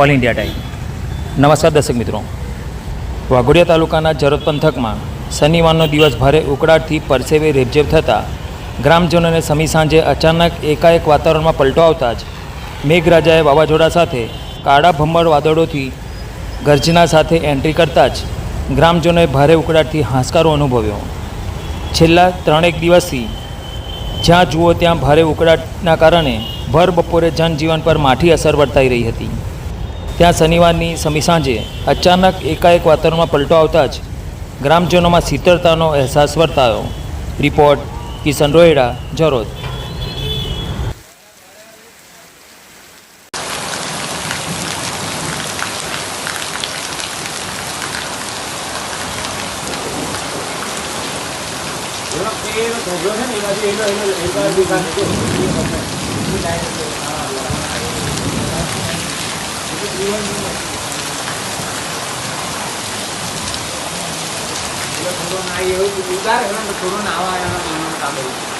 All India time. નમસ્કાર દર્શક મિત્રો. વાઘોડિયા તાલુકાના જરોદ પંથકમાં શનિવારનો દિવસ ભારે ઉકળાટથી પરસેવે રેબઝેબ થતાં ગ્રામજનોને સમી સાંજે અચાનક એકાએક વાતાવરણમાં પલટો આવતા જ મેઘરાજાએ વાવાઝોડા સાથે કાળા ભમ્મર વાદળોથી ગર્જના સાથે એન્ટ્રી કરતાં જ ગ્રામજનોએ ભારે ઉકળાટથી હાંસકારો અનુભવ્યો. છેલ્લા ત્રણેક દિવસથી જ્યાં જુઓ ત્યાં ભારે ઉકળાટના કારણે ભર બપોરે જનજીવન પર માઠી અસર વર્તાઈ રહી હતી. ત્યાં શનિવારની સમી સાંજે અચાનક એકાએક વાતાવરણમાં પલટો આવતા જ ગ્રામજનોમાં શીતળતાનો અહેસાસ વર્તાયો રિપોર્ટ કિશન રોયડા જરોદ થોડો ના luôn Kalau turun air, kita turun awal yang nak minum kabel.